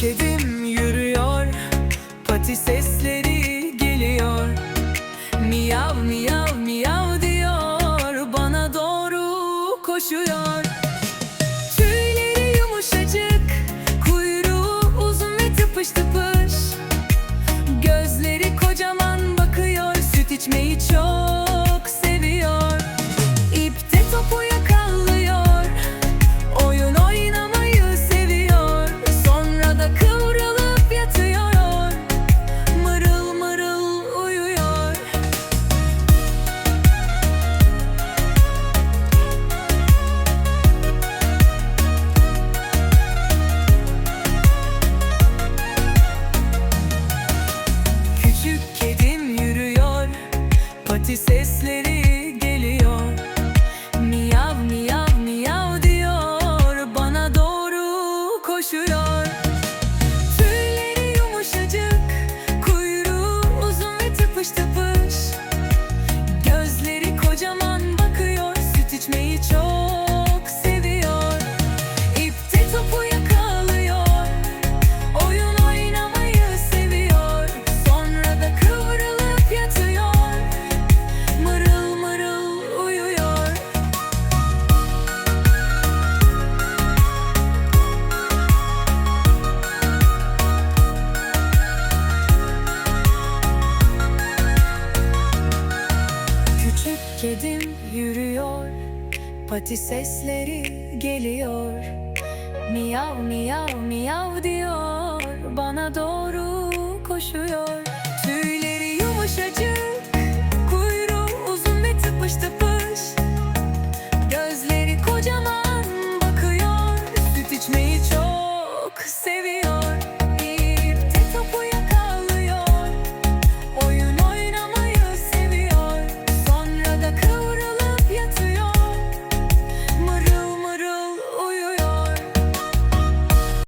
kedim yürüyor. Pati sesleri geliyor. Miyav miyav miyav diyor. Bana doğru koşuyor. Tüyleri yumuşacık Kuyruğu uzun ve tıpış tıpış. Gözleri kocaman bakıyor Süt içmeyi çok Pati sesleri kedim yürüyor Pati sesleri geliyor. Miyav miyav miyav diyor Bana doğru koşuyor